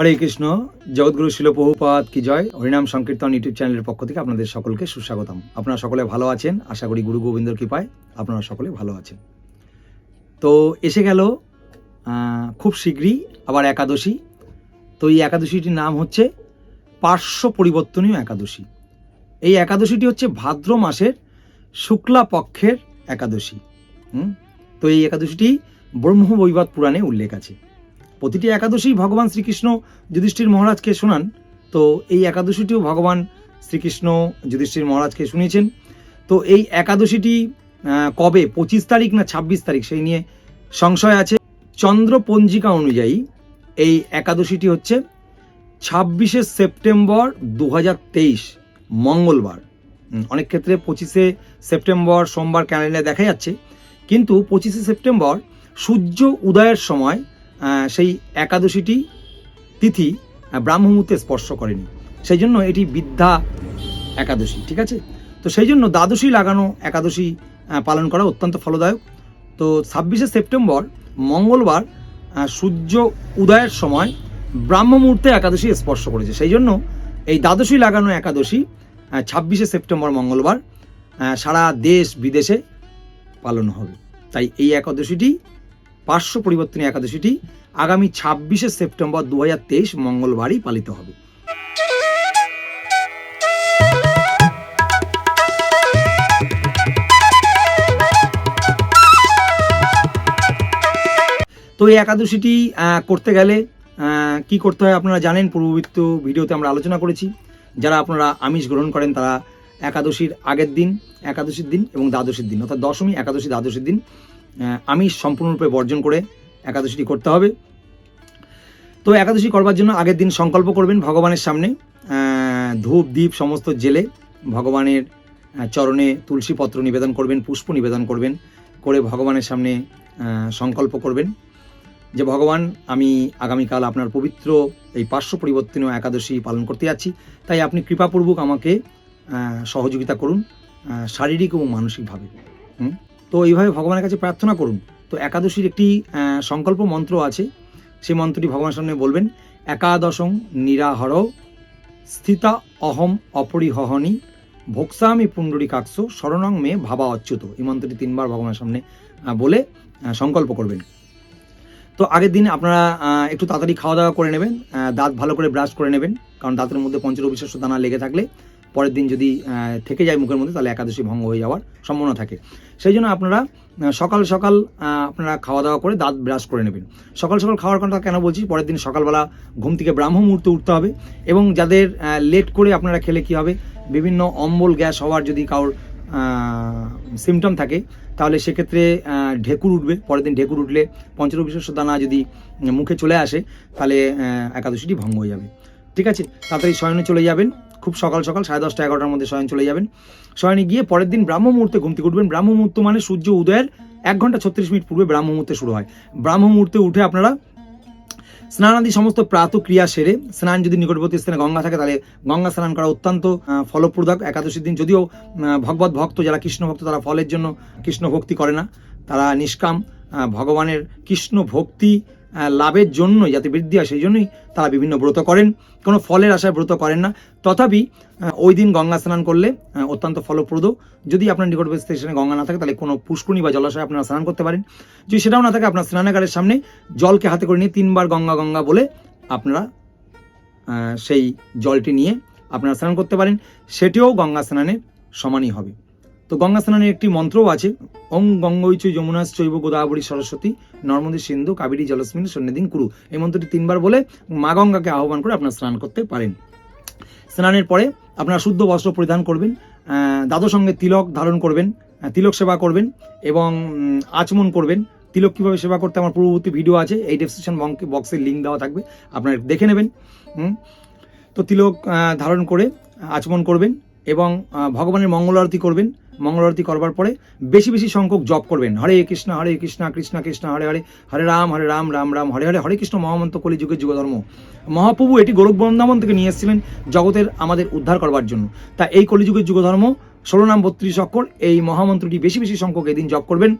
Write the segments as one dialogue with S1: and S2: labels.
S1: হরে কৃষ্ণ জগৎগুরু শিল বহুপাত কি জয় হরিনাম সংকীর্তন ইউটিউব চ্যানেলের পক্ষ থেকে আপনাদের সকলকে সুস্বাগতম আপনারা সকলে ভালো আছেন আশা করি গুরু গোবিন্দর কৃপায় আপনারা সকলে ভালো আছেন তো এসে গেল খুব শীঘ্রই আবার একাদশী তো এই একাদশীটির নাম হচ্ছে পার্শ্ব পরিবর্তনীয় একাদশী এই একাদশীটি হচ্ছে ভাদ্র মাসের শুক্লা পক্ষের একাদশী তো এই একাদশীটি ব্রহ্মবৈবাদ পুরাণে উল্লেখ আছে প্রতিটি একাদশী ভগবান শ্রীকৃষ্ণ যুধিষ্ঠির মহারাজকে শোনান তো এই একাদশীটিও ভগবান শ্রীকৃষ্ণ যুধিষ্ঠির মহারাজকে শুনিয়েছেন তো এই একাদশীটি কবে পঁচিশ তারিখ না ছাব্বিশ তারিখ সেই নিয়ে সংশয় আছে চন্দ্র পঞ্জিকা অনুযায়ী এই একাদশীটি হচ্ছে ছাব্বিশে সেপ্টেম্বর দু মঙ্গলবার অনেক ক্ষেত্রে পঁচিশে সেপ্টেম্বর সোমবার ক্যালেন্ডারে দেখা যাচ্ছে কিন্তু পঁচিশে সেপ্টেম্বর সূর্য উদয়ের সময় সেই একাদশীটি তিথি ব্রাহ্মমূর্তে স্পর্শ করেনি সেই জন্য এটি বিদ্যা একাদশী ঠিক আছে তো সেই জন্য দ্বাদশী লাগানো একাদশী পালন করা অত্যন্ত ফলদায়ক তো ছাব্বিশে সেপ্টেম্বর মঙ্গলবার সূর্য উদয়ের সময় ব্রাহ্মমূর্তে একাদশী স্পর্শ করেছে সেই জন্য এই দ্বাদশী লাগানো একাদশী ছাব্বিশে সেপ্টেম্বর মঙ্গলবার সারা দেশ বিদেশে পালন হবে তাই এই একাদশীটি পার্শ্ব পরিবর্তনী একাদশীটি আগামী ছাব্বিশে সেপ্টেম্বর দু মঙ্গলবারই পালিত হবে তো এই একাদশীটি করতে গেলে কি করতে হয় আপনারা জানেন পূর্ববৃত্ত ভিডিওতে আমরা আলোচনা করেছি যারা আপনারা আমিষ গ্রহণ করেন তারা একাদশীর আগের দিন একাদশীর দিন এবং দ্বাদশীর দিন অর্থাৎ দশমী একাদশী দ্বাদশীর দিন আমিষ সম্পূর্ণরূপে বর্জন করে একাদশীটি করতে হবে তো একাদশী করবার জন্য আগের দিন সংকল্প করবেন ভগবানের সামনে ধূপ দ্বীপ সমস্ত জেলে ভগবানের চরণে তুলসীপত্র নিবেদন করবেন পুষ্প নিবেদন করবেন করে ভগবানের সামনে সংকল্প করবেন যে ভগবান আমি আগামীকাল আপনার পবিত্র এই পার্শ্ব পরিবর্তনীয় একাদশী পালন করতে যাচ্ছি তাই আপনি কৃপাপূর্বক আমাকে সহযোগিতা করুন শারীরিক এবং মানসিকভাবে হুম তো এইভাবে ভগবানের কাছে প্রার্থনা করুন তো একাদশীর একটি সংকল্প মন্ত্র আছে সেই মন্ত্রটি ভগবানের সামনে বলবেন একাদশং নিরাহর স্থিতা অহম অপরিহহনী ভোক্সামি পুণ্ডরী কাক্ষ শরণং মে ভাবা অচ্যুত এই মন্ত্রটি তিনবার ভগবানের সামনে বলে সংকল্প করবেন তো আগের দিন আপনারা একটু তাড়াতাড়ি খাওয়া দাওয়া করে নেবেন দাঁত ভালো করে ব্রাশ করে নেবেন কারণ দাঁতের মধ্যে পঞ্চরবিশ্বাস্য দানা লেগে থাকলে পরের দিন যদি থেকে যায় মুখের মধ্যে তাহলে একাদশী ভঙ্গ হয়ে যাওয়ার সম্ভাবনা থাকে সেই জন্য আপনারা সকাল সকাল আপনারা খাওয়া দাওয়া করে দাঁত ব্রাশ করে নেবেন সকাল সকাল খাওয়ার কথা কেন বলছি পরের দিন সকালবেলা ঘুম থেকে ব্রাহ্ম মুহূর্তে উঠতে হবে এবং যাদের লেট করে আপনারা খেলে কি হবে বিভিন্ন অম্বল গ্যাস হওয়ার যদি কারোর সিমটম থাকে তাহলে সেক্ষেত্রে ঢেকুর উঠবে পরের দিন ঢেকুর উঠলে শস্য দানা যদি মুখে চলে আসে তাহলে একাদশীটি ভঙ্গ হয়ে যাবে ঠিক আছে তাড়াতাড়ি শয়নে চলে যাবেন খুব সকাল সকাল সাড়ে দশটা এগারোটার মধ্যে শয়ন চলে যাবেন শয়নে গিয়ে পরের দিন ব্রাহ্ম মুহূর্তে ঘুমতে উঠবেন ব্রাহ্ম মুহূর্ত মানে সূর্য উদয়ের এক ঘন্টা ছত্রিশ মিনিট পূর্বে ব্রাহ্ম মুহূর্তে শুরু হয় ব্রাহ্ম মুহূর্তে উঠে আপনারা স্নানাদি সমস্ত প্রাত ক্রিয়া সেরে স্নান যদি নিকটবর্তী স্থানে গঙ্গা থাকে তাহলে গঙ্গা স্নান করা অত্যন্ত ফলপ্রদক একাদশীর দিন যদিও ভগবত ভক্ত যারা কৃষ্ণ ভক্ত তারা ফলের জন্য কৃষ্ণ ভক্তি করে না তারা নিষ্কাম ভগবানের কৃষ্ণ ভক্তি লাভের জন্যই যাতে বৃদ্ধি হয় সেই জন্যই তারা বিভিন্ন ব্রত করেন কোনো ফলের আশায় ব্রত করেন না তথাপি ওই দিন গঙ্গা স্নান করলে অত্যন্ত ফলপ্রদ যদি আপনার নিকটবর্তী স্টেশনে গঙ্গা না থাকে তাহলে কোনো পুষ্কুণী বা জলাশয়ে আপনারা স্নান করতে পারেন যদি সেটাও না থাকে আপনার স্নানাগারের সামনে জলকে হাতে করে নিয়ে তিনবার গঙ্গা গঙ্গা বলে আপনারা সেই জলটি নিয়ে আপনারা স্নান করতে পারেন সেটিও গঙ্গা স্নানের সমানই হবে তো গঙ্গা স্নানের একটি মন্ত্রও আছে ওং গঙ্গৈচ যমুনাশ চৈব গোদাবরী সরস্বতী নর্মদী সিন্ধু কাবেরী জলস্মিন সন্নিধিন কুরু এই মন্ত্রটি তিনবার বলে মা গঙ্গাকে আহ্বান করে আপনার স্নান করতে পারেন স্নানের পরে আপনারা শুদ্ধ বস্ত্র পরিধান করবেন দাদু সঙ্গে তিলক ধারণ করবেন তিলক সেবা করবেন এবং আচমন করবেন তিলক কীভাবে সেবা করতে আমার পূর্ববর্তী ভিডিও আছে এই ডেসক্রিপশন বক্সের লিঙ্ক দেওয়া থাকবে আপনারা দেখে নেবেন তো তিলক ধারণ করে আচমন করবেন এবং ভগবানের মঙ্গল আরতি করবেন মঙ্গল আরতি করবার পরে বেশি বেশি সংখ্যক জপ করবেন হরে কৃষ্ণ হরে কৃষ্ণ কৃষ্ণ কৃষ্ণ হরে হরে হরে রাম হরে রাম রাম রাম হরে হরে হরে কৃষ্ণ মহামন্ত কলিযুগের যুগধর্ম মহাপ্রভু এটি গোরখ বৃন্দাবন থেকে নিয়ে এসেছিলেন জগতের আমাদের উদ্ধার করবার জন্য তা এই কলিযুগের যুগধর্ম ষোলো নাম বত্রিশ অক্ষর এই মহামন্ত্রটি বেশি বেশি সংখ্যক এদিন জপ করবেন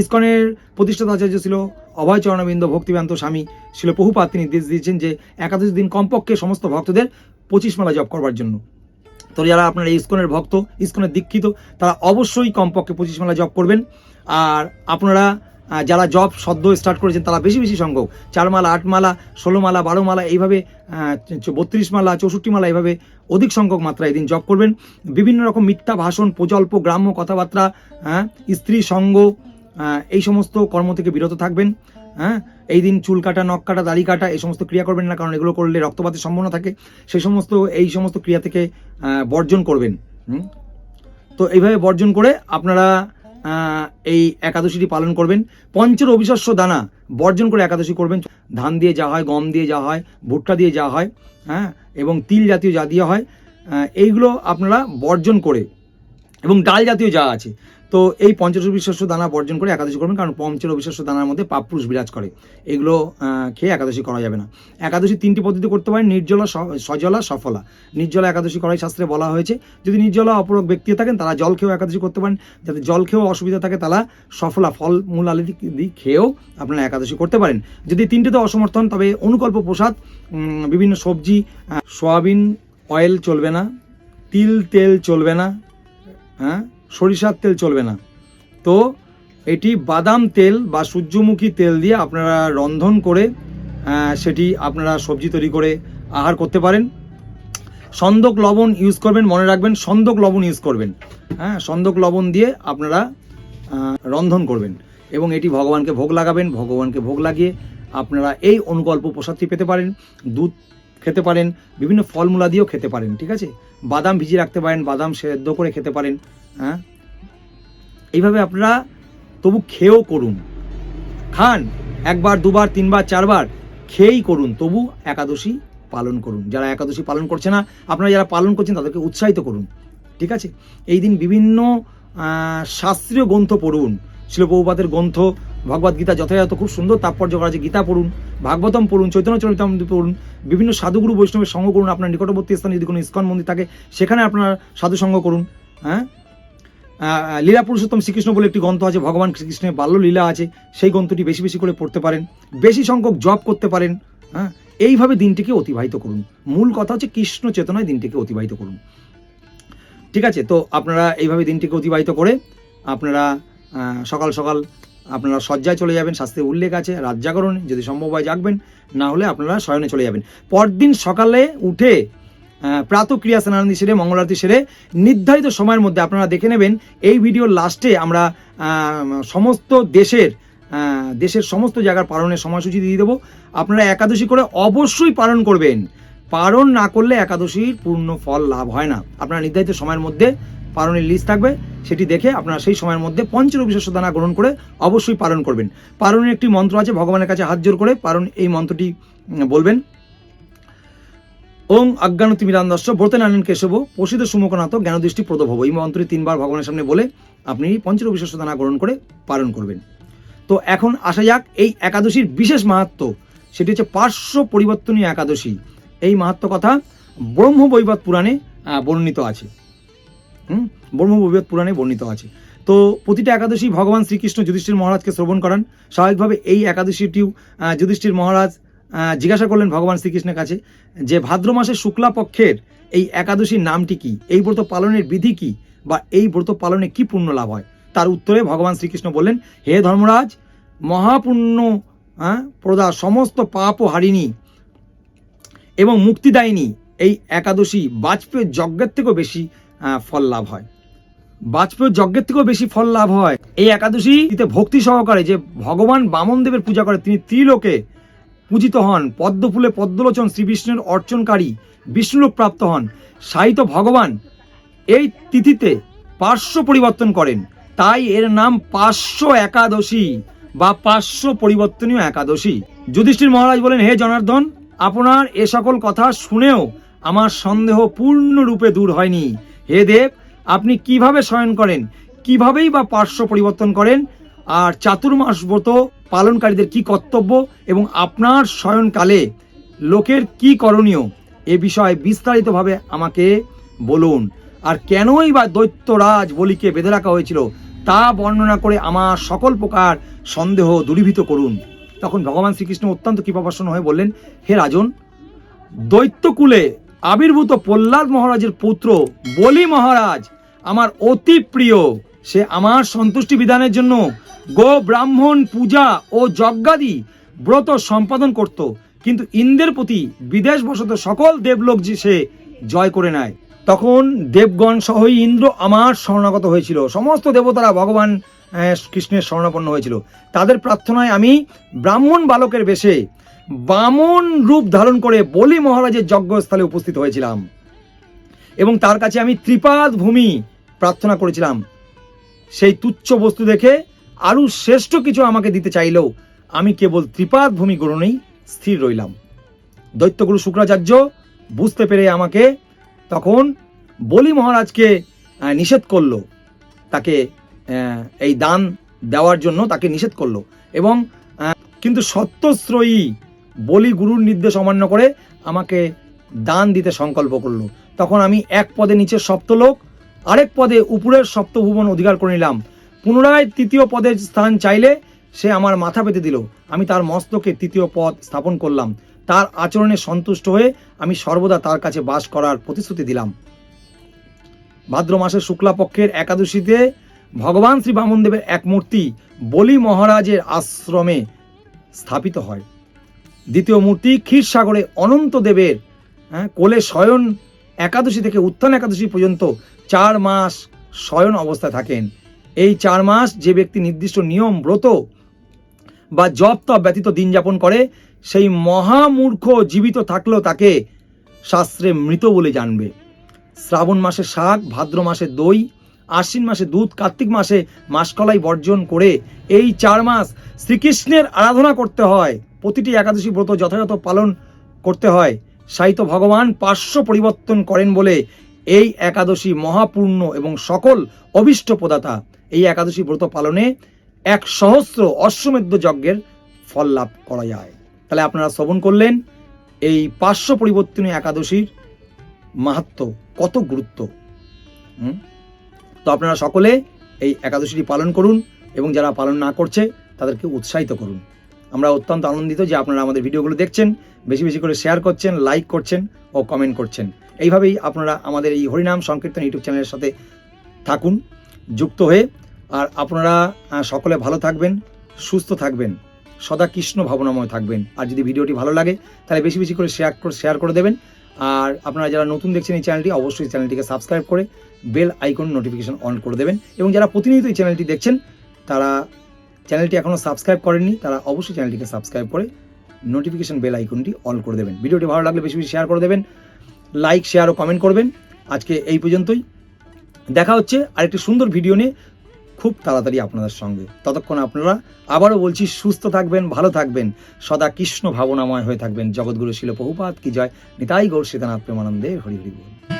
S1: ইস্কনের প্রতিষ্ঠাতা আচার্য ছিল অভয় চরণবিন্দ ভক্তিবান্ত স্বামী ছিল বহুপাত তিনি নির্দেশ দিয়েছেন যে একাদশ দিন কমপক্ষে সমস্ত ভক্তদের পঁচিশ মালা জপ করবার জন্য তো যারা আপনারা ইস্কনের ভক্ত ইস্কনের দীক্ষিত তারা অবশ্যই কমপক্ষে পঁচিশ মেলা জব করবেন আর আপনারা যারা জব সদ্য স্টার্ট করেছেন তারা বেশি বেশি সংখ্যক চার মালা আট মালা ষোলো মালা বারো মালা এইভাবে বত্রিশ মালা চৌষট্টি মালা এইভাবে অধিক সংখ্যক মাত্রায় এদিন জব করবেন বিভিন্ন রকম মিথ্যা ভাষণ প্রকল্প গ্রাম্য কথাবার্তা হ্যাঁ স্ত্রী সঙ্গ এই সমস্ত কর্ম থেকে বিরত থাকবেন হ্যাঁ এই দিন চুল কাটা নখ কাটা দাড়ি কাটা এই সমস্ত ক্রিয়া করবেন না কারণ এগুলো করলে রক্তপাতের সম্ভাবনা থাকে সেই সমস্ত এই সমস্ত ক্রিয়া থেকে বর্জন করবেন তো এইভাবে বর্জন করে আপনারা এই একাদশীটি পালন করবেন পঞ্চর অবিশ্বাস্য দানা বর্জন করে একাদশী করবেন ধান দিয়ে যা হয় গম দিয়ে যা হয় ভুট্টা দিয়ে যা হয় হ্যাঁ এবং তিল জাতীয় যা দিয়ে হয় এইগুলো আপনারা বর্জন করে এবং ডাল জাতীয় যা আছে তো এই পঞ্চাশ বিশ্বাস্য দানা বর্জন করে একাদশী করবেন কারণ পঞ্চের বিশ্বাস্য দানার মধ্যে পাপপুরুষ বিরাজ করে এগুলো খেয়ে একাদশী করা যাবে না একাদশী তিনটি পদ্ধতি করতে পারেন নির্জলা সজলা সফলা নির্জলা একাদশী করাই শাস্ত্রে বলা হয়েছে যদি নির্জলা অপরক ব্যক্তি থাকেন তারা জল খেয়েও একাদশী করতে পারেন যাতে জল খেয়েও অসুবিধা থাকে তারা সফলা ফল মূল আলি খেয়েও আপনারা একাদশী করতে পারেন যদি তিনটিতে অসমর্থন তবে অনুকল্প প্রসাদ বিভিন্ন সবজি সয়াবিন অয়েল চলবে না তিল তেল চলবে না হ্যাঁ সরিষার তেল চলবে না তো এটি বাদাম তেল বা সূর্যমুখী তেল দিয়ে আপনারা রন্ধন করে সেটি আপনারা সবজি তৈরি করে আহার করতে পারেন সন্দক লবণ ইউজ করবেন মনে রাখবেন সন্দক লবণ ইউজ করবেন হ্যাঁ সন্দক লবণ দিয়ে আপনারা রন্ধন করবেন এবং এটি ভগবানকে ভোগ লাগাবেন ভগবানকে ভোগ লাগিয়ে আপনারা এই অনুকল্প প্রসাদটি পেতে পারেন দুধ খেতে পারেন বিভিন্ন ফলমূলা দিয়েও খেতে পারেন ঠিক আছে বাদাম ভিজিয়ে রাখতে পারেন বাদাম সেদ্ধ করে খেতে পারেন হ্যাঁ এইভাবে আপনারা তবু খেয়েও করুন খান একবার দুবার তিনবার চারবার খেয়েই করুন তবু একাদশী পালন করুন যারা একাদশী পালন করছে না আপনারা যারা পালন করছেন তাদেরকে উৎসাহিত করুন ঠিক আছে এই দিন বিভিন্ন শাস্ত্রীয় গ্রন্থ পড়ুন শিলপ্রভুপাতের গ্রন্থ ভগবত গীতা যথাযথ খুব সুন্দর তাৎপর্য করা আছে গীতা পড়ুন ভাগবতম পড়ুন চৈতন্য চরিতাম পড়ুন বিভিন্ন সাধুগুরু বৈষ্ণবের সঙ্গ করুন আপনার নিকটবর্তী স্থানে যদি কোনো ইস্কন মন্দির থাকে সেখানে আপনার সাধু সঙ্গ করুন হ্যাঁ লীলা পুরুষোত্তম শ্রীকৃষ্ণ বলে একটি গ্রন্থ আছে ভগবান শ্রীকৃষ্ণের বাল্য লীলা আছে সেই গ্রন্থটি বেশি বেশি করে পড়তে পারেন বেশি সংখ্যক জপ করতে পারেন হ্যাঁ এইভাবে দিনটিকে অতিবাহিত করুন মূল কথা হচ্ছে কৃষ্ণ চেতনায় দিনটিকে অতিবাহিত করুন ঠিক আছে তো আপনারা এইভাবে দিনটিকে অতিবাহিত করে আপনারা সকাল সকাল আপনারা শয্যায় চলে যাবেন শাস্ত্রের উল্লেখ আছে রাত যদি সম্ভব হয় জাগবেন না হলে আপনারা শয়নে চলে যাবেন পরদিন সকালে উঠে প্রাতক্রিয়া স্নানাদি সেরে মঙ্গলারতি সেরে নির্ধারিত সময়ের মধ্যে আপনারা দেখে নেবেন এই ভিডিওর লাস্টে আমরা সমস্ত দেশের দেশের সমস্ত জায়গার পালনের সময়সূচি দিয়ে দেবো আপনারা একাদশী করে অবশ্যই পালন করবেন পালন না করলে একাদশীর পূর্ণ ফল লাভ হয় না আপনারা নির্ধারিত সময়ের মধ্যে পালনের লিস্ট থাকবে সেটি দেখে আপনারা সেই সময়ের মধ্যে পঞ্চরবিশেষ দানা গ্রহণ করে অবশ্যই পালন করবেন পালনের একটি মন্ত্র আছে ভগবানের কাছে হাত জোর করে পালন এই মন্ত্রটি বলবেন ওং অজ্ঞানতি মিরান্দস্য ব্রতে নারায়ণ কেশব প্রসিদ্ধ সুমকনাথ জ্ঞানদৃষ্টি প্রদব হব এই মন্ত্রে তিনবার ভগবানের সামনে বলে আপনি পঞ্চরবিশ্ব দানা গ্রহণ করে পালন করবেন তো এখন আসা যাক এই একাদশীর বিশেষ মাহাত্ম সেটি হচ্ছে পার্শ্ব পরিবর্তনীয় একাদশী এই মাহাত্ম কথা ব্রহ্ম বৈবাদ পুরাণে বর্ণিত আছে হুম বৈবাদ পুরাণে বর্ণিত আছে তো প্রতিটা একাদশী ভগবান শ্রীকৃষ্ণ যুধিষ্ঠির মহারাজকে শ্রবণ করান স্বাভাবিকভাবে এই একাদশীটিও যুধিষ্ঠির মহারাজ জিজ্ঞাসা করলেন ভগবান শ্রীকৃষ্ণের কাছে যে ভাদ্র মাসের শুক্লা পক্ষের এই একাদশীর নামটি কি এই ব্রত পালনের বিধি কি বা এই ব্রত পালনে কি পুণ্য লাভ হয় তার উত্তরে ভগবান শ্রীকৃষ্ণ বললেন হে ধর্মরাজ মহাপুণ্য হ্যাঁ প্রদা সমস্ত পাপ ও হারিনি এবং মুক্তিদায়িনী এই একাদশী বাজপেয়ীর যজ্ঞের থেকেও বেশি ফল লাভ হয় বাজপেয়ীর যজ্ঞের থেকেও বেশি ফল লাভ হয় এই একাদশীতে ভক্তি সহকারে যে ভগবান বামন দেবের পূজা করে তিনি ত্রিলোকে পূজিত হন পদ্মফুলে পদ্মলোচন শ্রীবিষ্ণুর অর্চনকারী বিষ্ণুরূপ প্রাপ্ত হন সাহিত্য ভগবান এই তিথিতে পার্শ্ব পরিবর্তন করেন তাই এর নাম পার্শ্ব একাদশী বা পার্শ্ব পরিবর্তনীয় একাদশী যুধিষ্ঠির মহারাজ বলেন হে জনার্দন আপনার এ সকল কথা শুনেও আমার সন্দেহ পূর্ণরূপে দূর হয়নি হে দেব আপনি কিভাবে শয়ন করেন কিভাবেই বা পার্শ্ব পরিবর্তন করেন আর চাতুর্মাস ব্রত পালনকারীদের কি কর্তব্য এবং আপনার শয়নকালে লোকের কি করণীয় এ বিষয়ে বিস্তারিতভাবে আমাকে বলুন আর কেনই বা দৈত্যরাজ বলিকে বেঁধে রাখা হয়েছিল তা বর্ণনা করে আমার সকল প্রকার সন্দেহ দূরীভূত করুন তখন ভগবান শ্রীকৃষ্ণ অত্যন্ত কৃপাপাসন হয়ে বললেন হে রাজন দৈত্যকুলে আবির্ভূত প্রহ্লাদ মহারাজের পুত্র বলি মহারাজ আমার অতি প্রিয় সে আমার সন্তুষ্টি বিধানের জন্য গো ব্রাহ্মণ পূজা ও যজ্ঞাদি ব্রত সম্পাদন করত কিন্তু ইন্দ্রের প্রতি বিদেশবশত সকল দেবলোক যে সে জয় করে নেয় তখন দেবগণ সহই ইন্দ্র আমার স্বর্ণাগত হয়েছিল সমস্ত দেবতারা ভগবান কৃষ্ণের স্বর্ণাপন্ন হয়েছিল তাদের প্রার্থনায় আমি ব্রাহ্মণ বালকের বেশে বামন রূপ ধারণ করে বলি মহারাজের যজ্ঞস্থলে উপস্থিত হয়েছিলাম এবং তার কাছে আমি ত্রিপাদ ভূমি প্রার্থনা করেছিলাম সেই তুচ্ছ বস্তু দেখে আরও শ্রেষ্ঠ কিছু আমাকে দিতে চাইলেও আমি কেবল ত্রিপাদ ভূমি গ্রহণেই স্থির রইলাম দৈত্যগুরু শুক্রাচার্য বুঝতে পেরে আমাকে তখন বলি মহারাজকে নিষেধ করলো তাকে এই দান দেওয়ার জন্য তাকে নিষেধ করলো এবং কিন্তু সত্যশ্রয়ী বলি গুরুর নির্দেশ অমান্য করে আমাকে দান দিতে সংকল্প করলো তখন আমি এক পদে নিচে সপ্তলোক আরেক পদে উপরের সপ্তভুবন অধিকার করে নিলাম পুনরায় তৃতীয় পদের স্থান চাইলে সে আমার মাথা পেতে দিল আমি তার মস্তকে তৃতীয় পদ স্থাপন করলাম তার আচরণে সন্তুষ্ট হয়ে আমি সর্বদা তার কাছে বাস করার প্রতিশ্রুতি দিলাম ভাদ্র মাসের শুক্লাপক্ষের একাদশীতে ভগবান শ্রী বামনদেবের এক মূর্তি বলি মহারাজের আশ্রমে স্থাপিত হয় দ্বিতীয় মূর্তি ক্ষীরসাগরে অনন্তদেবের হ্যাঁ, কোলে শয়ন একাদশী থেকে উত্থান একাদশী পর্যন্ত চার মাস শয়ন অবস্থায় থাকেন এই চার মাস যে ব্যক্তি নির্দিষ্ট নিয়ম ব্রত বা জপ তপ ব্যতীত দিন যাপন করে সেই মহামূর্খ জীবিত থাকলেও তাকে শাস্ত্রে মৃত বলে জানবে শ্রাবণ মাসে শাক ভাদ্র মাসে দই আশ্বিন মাসে দুধ কার্তিক মাসে মাসকলাই বর্জন করে এই চার মাস শ্রীকৃষ্ণের আরাধনা করতে হয় প্রতিটি একাদশী ব্রত যথাযথ পালন করতে হয় সাহিত্য ভগবান পার্শ্ব পরিবর্তন করেন বলে এই একাদশী মহাপূর্ণ এবং সকল অবিষ্ট প্রদাতা এই একাদশী ব্রত পালনে এক সহস্র অশ্বমেধ যজ্ঞের ফল লাভ করা যায় তাহলে আপনারা শ্রবণ করলেন এই পার্শ্ব পরিবর্তনীয় একাদশীর মাহাত্ম কত গুরুত্ব তো আপনারা সকলে এই একাদশীটি পালন করুন এবং যারা পালন না করছে তাদেরকে উৎসাহিত করুন আমরা অত্যন্ত আনন্দিত যে আপনারা আমাদের ভিডিওগুলো দেখছেন বেশি বেশি করে শেয়ার করছেন লাইক করছেন ও কমেন্ট করছেন এইভাবেই আপনারা আমাদের এই হরিনাম সংকীর্তন ইউটিউব চ্যানেলের সাথে থাকুন যুক্ত হয়ে আর আপনারা সকলে ভালো থাকবেন সুস্থ থাকবেন সদা কৃষ্ণ ভাবনাময় থাকবেন আর যদি ভিডিওটি ভালো লাগে তাহলে বেশি বেশি করে শেয়ার শেয়ার করে দেবেন আর আপনারা যারা নতুন দেখছেন এই চ্যানেলটি অবশ্যই চ্যানেলটিকে সাবস্ক্রাইব করে বেল আইকন নোটিফিকেশন অন করে দেবেন এবং যারা প্রতিনিয়ত এই চ্যানেলটি দেখছেন তারা চ্যানেলটি এখনও সাবস্ক্রাইব করেননি তারা অবশ্যই চ্যানেলটিকে সাবস্ক্রাইব করে নোটিফিকেশন বেল আইকনটি অন করে দেবেন ভিডিওটি ভালো লাগলে বেশি বেশি শেয়ার করে দেবেন লাইক শেয়ার ও কমেন্ট করবেন আজকে এই পর্যন্তই দেখা হচ্ছে আরেকটি সুন্দর ভিডিও নিয়ে খুব তাড়াতাড়ি আপনাদের সঙ্গে ততক্ষণ আপনারা আবারও বলছি সুস্থ থাকবেন ভালো থাকবেন সদা কৃষ্ণ ভাবনাময় হয়ে থাকবেন জগৎগুরু শিল বহুপাত কি জয় নিতাই গৌর সীতানাথ প্রেমানন্দে হরি হরি বল